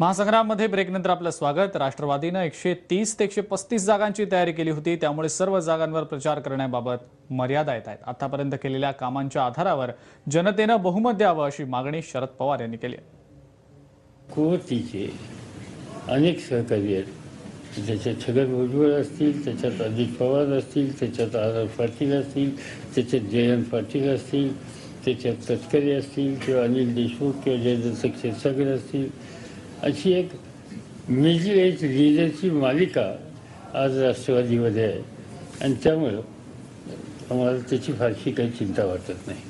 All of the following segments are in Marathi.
महासंग्राममध्ये ब्रेकनंतर आपलं स्वागत. राष्ट्रवादीनं एकशे तीस ते एकशे पस्तीस जागांची तयारी केली होती. त्यामुळे सर्व जागांवर प्रचार करण्याबाबत मर्यादा येत आहेत. आतापर्यंत केलेल्या कामांच्या आधारावर जनतेनं बहुमत द्यावं अशी मागणी शरद पवार यांनी केली कुवतीचे अनेक सहकारी आहेत. त्याच्यात छगन भुजबळ असतील त्याच्यात अजित पवार असतील त्याच्यात आर आर पाटील असतील त्याच्यात जयंत पाटील असतील त्याच्यात तटकरे असतील किंवा अनिल देशमुख किंवा जयदत्त क्षीरसागर असतील. अशी एक मिडल एज लिडरची मालिका आज राष्ट्रवादीमध्ये आहे. आणि त्यामुळं आम्हाला त्याची फारशी काही चिंता वाटत नाही.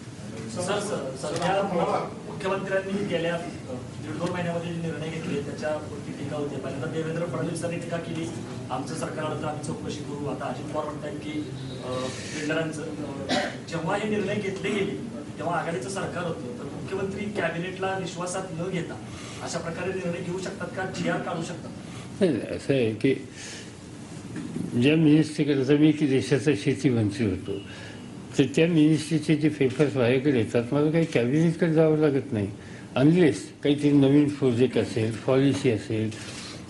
मुख्यमंत्र्यांनी गेल्या दीड दोन महिन्यामध्ये जे निर्णय घेतले त्याच्यावरती टीका होते. पहिल्यांदा देवेंद्र फडणवीसांनी टीका केली. आमचं सरकार आलं तर आम्ही चौकशी करू. आता अजित पवार म्हणतात की बिल्डरांचं जेव्हा हे निर्णय घेतले गेले तेव्हा आघाडीचं सरकार होतं. तर मुख्यमंत्री कॅबिनेटला विश्वासात न घेता अशा प्रकारे निर्णय घेऊ शकतात का? जी आर काढू शकतात. असं आहे की ज्या मिनिस्ट्रीकडे मी की देशाचा शेती मंत्री होतो तर त्या मिनिस्ट्रीचे जे पेपर्स माझ्याकडे येतात मला काही कॅबिनेटकडे जावं लागत नाही. अनलेस काहीतरी नवीन प्रोजेक्ट असेल पॉलिसी असेल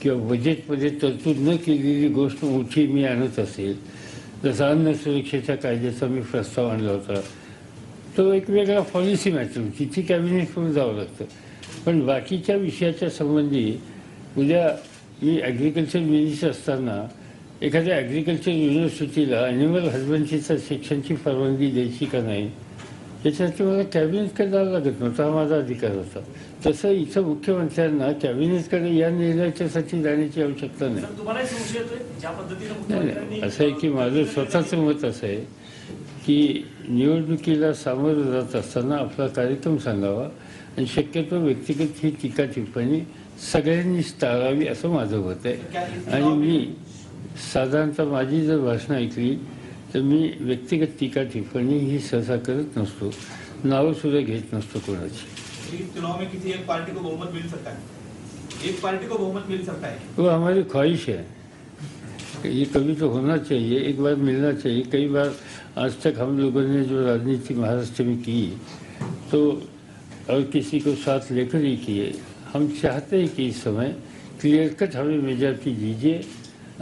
किंवा बजेटमध्ये तरतूद न केलेली गोष्ट मोठी मी आणत असेल जसं अन्न सुरक्षेच्या कायद्याचा मी प्रस्ताव आणला होता तो एक वेगळा पॉलिसी मॅटर होती ती कॅबिनेटकडून जावं लागतं. पण बाकीच्या विषयाच्या संबंधी उद्या मी ॲग्रिकल्चर मिनिस्टर असताना एखाद्या ॲग्रिकल्चर युनिव्हर्सिटीला ॲनिमल हजबंड्रीच्या शिक्षणची परवानगी द्यायची का नाही याच्यासाठी मला कॅबिनेटकडे जावं लागत नव्हता हा माझा अधिकार होता. तसं इथं मुख्यमंत्र्यांना कॅबिनेटकडे या निर्णयाच्यासाठी जाण्याची आवश्यकता नाही. असं आहे की माझं स्वतःचं मत असं आहे. की निवडणुकीला सामोरं जात असताना आपला कार्यक्रम सांगावा आणि शक्यतो व्यक्तिगत ही टीका टिप्पणी सगळ्यांनीच टाळावी असं माझं मत आहे. आणि मी साधारणतः माझी जर भाषणं ऐकली तर मी व्यक्तिगत टीका टिप्पणी ही सहसा करत नसतो. नावं सुद्धा घेत नसतो कोणाची. चुनाव में किसी एक पार्टी को बहुमत मिल सकता है? एक पार्टी को बहुमत मिल सकता है? वो हमारी ख्वाहिश है ये कभी तो होना चाहिए, एक बार मिलना चाहिए। कई बार आज तक हम लोगों ने जो राजनीति महाराष्ट्र में की तो और किसी को साथ लेकर ही किए। हम चाहते हैं कि इस समय क्लियर कट हमें मेजॉरिटी दीजिए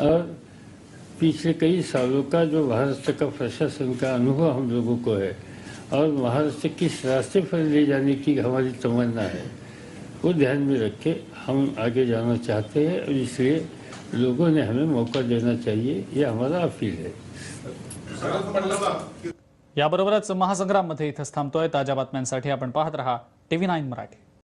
और पिछले कई सालों का जो महाराष्ट्र का प्रशासन का अनुभव हम लोगों को है और महाराष्ट्र किस रास्ते पर ले जाने की हमारी तमन्ना है, वो ध्यान में रख के हम आगे जाना चाहते हैं और इसलिए लोगों ने हमें मौका देना चाहिए ये हमारा अपील है। याबरोबरच महासंग्राममध्ये इथंच थांबतोय ताज्या बातम्यांसाठी आपण पाहत रहा टीव्ही नाईन मराठी.